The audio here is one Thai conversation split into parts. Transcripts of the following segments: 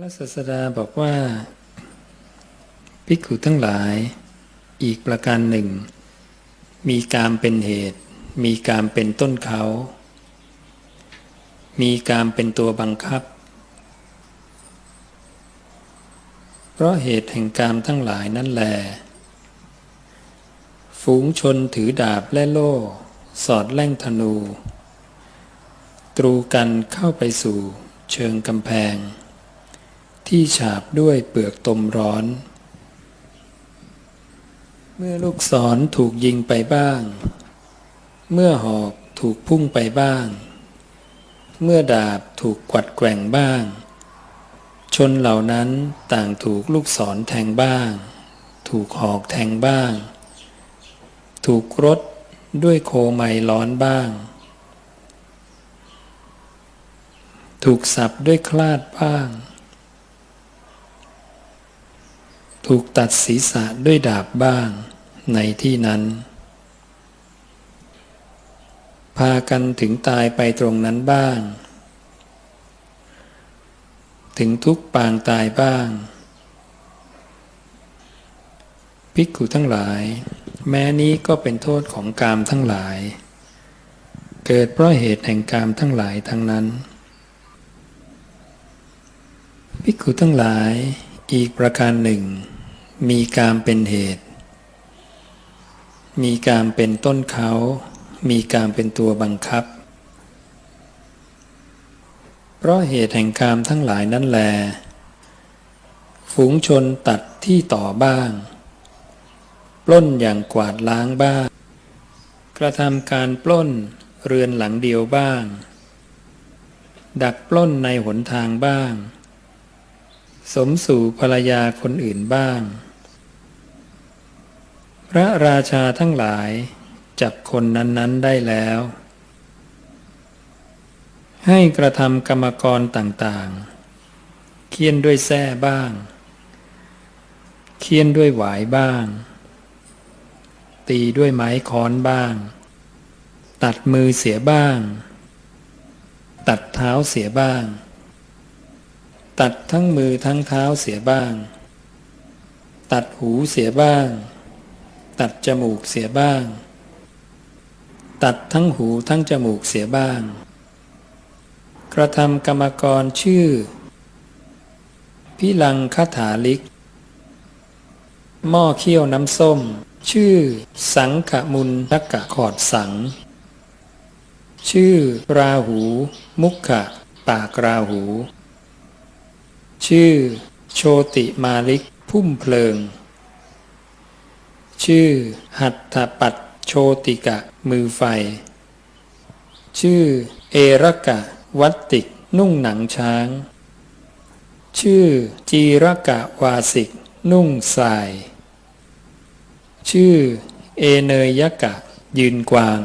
พระศาสดาบอกว่า ภิกขุทั้งหลาย อีกประการหนึ่ง มีกามเป็นเหตุ มีกามเป็นต้นเขา มีกามเป็นตัวบังคับ เพราะเหตุแห่งกามทั้งหลายนั่นแหลฝูงชนถือดาบและโล่ สอดแล่งธนู ตรูกันเข้าไปสู่เชิงกำแพง ที่ฉาบด้วยเปลือกตมร้อน เมื่อลูกศรถูกยิงไปบ้าง เมื่อหอกถูกพุ่งไปบ้าง เมื่อดาบถูกกวัดแกว่งบ้าง ชนเหล่านั้นต่างถูกลูกศรแทงบ้าง ถูกหอกแทงบ้าง ถูกรถด้วยโคไมร้อนบ้าง ถูกสับด้วยคลาดบ้าง ถูกตัดศีรษะด้วยดาบบ้างในที่นั้น พากันถึงตายไปตรงนั้นบ้าง ถึงทุกปางตายบ้าง ภิกขุทั้งหลาย แม้นี้ก็เป็นโทษของกามทั้งหลาย เกิดเพราะเหตุแห่งกามทั้งหลายทั้งนั้นภิกขุทั้งหลายอีกประการหนึ่ง มีกามเป็นเหตุ มีกามเป็นต้นเขา มีกามเป็นตัวบังคับ เพราะเหตุแห่งกามทั้งหลายนั่นแล ฝูงชนตัดที่ต่อบ้าง ปล้นอย่างกวาดล้างบ้าง กระทำการปล้นเรือนหลังเดียวบ้าง ดักปล้นในหนทางบ้าง สมสู่ภรรยาคนอื่นบ้าง พระราชาทั้งหลาย จับคนนั้นๆได้แล้ว ให้กระทำกรรมกรต่างๆ เคี่ยนด้วยแส้บ้าง เคี่ยนด้วยหวายบ้าง ตีด้วยไม้ค้อนบ้าง ตัดมือเสียบ้าง ตัดเท้าเสียบ้าง ตัดทั้งมือทั้งเท้าเสียบ้าง ตัดหูเสียบ้าง ตัดจมูกเสียบ้าง ตัดทั้งหูทั้งจมูกเสียบ้าง กระทำกรรมกรชื่อ พิลังคาถาลิก หม้อเคี่ยวน้ำส้ม ชื่อ สังขมุนทักกะขอดสัง ชื่อ ราหู มุขะปากราหู ชื่อ โชติมาลิกพุ่มเพลิง ชื่อหัตถปัตโชติกะ มือไฟ ชื่อเอรกะ วัตติก นุ่งหนังช้าง ชื่อจีรกะวาสิก นุ่งสาย ชื่อ เอเนยยกะ ยืนกวาง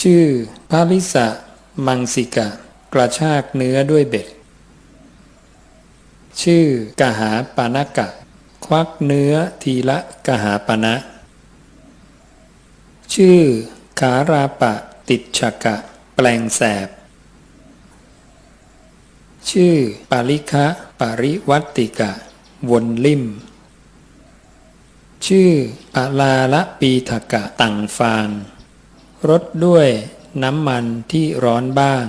ชื่อพาลิสะ มังสิกะ กระชากเนื้อด้วยเบ็ด ชื่อกหาปานกะ วักเนื้อทีละกหาปณะ ชื่อขาราปะติดฉกะ แปลงแสบ ชื่อปาริคะปาริวัตติกะ วนลิ่ม ชื่อปาลาละปีทกะตังฟางรดด้วยน้ำมันที่ร้อนบ้าง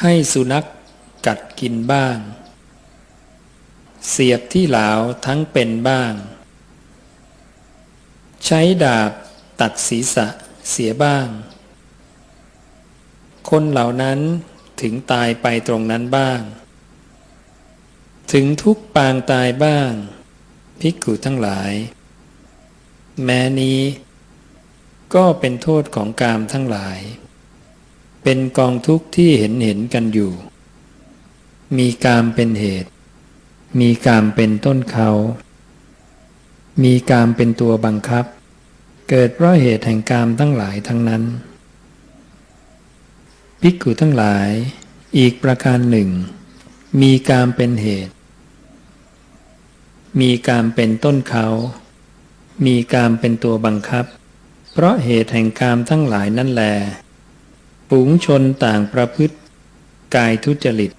ให้สุนัขกัดกินบ้าง เสียบที่เหลาทั้งเป็นบ้าง ใช้ดาบตัดศีรษะเสียบ้าง คนเหล่านั้นถึงตายไปตรงนั้นบ้าง ถึงทุกปางตายบ้าง ภิกขุทั้งหลาย แม้นี้ ก็เป็นโทษของกามทั้งหลาย เป็นกองทุกข์ที่เห็นเห็นกันอยู่ มีกามเป็นเหตุ มีกามเป็นต้นเขา มีกามเป็นตัวบังคับ เกิดเพราะเหตุแห่งกามทั้งหลายทั้งนั้น ภิกขุทั้งหลาย อีกประการหนึ่ง มีกามเป็นเหตุ มีกามเป็นต้นเขา มีกามเป็นตัวบังคับ เพราะเหตุแห่งกามทั้งหลายนั่นแลฝูงชนต่างประพฤติ กายทุจริต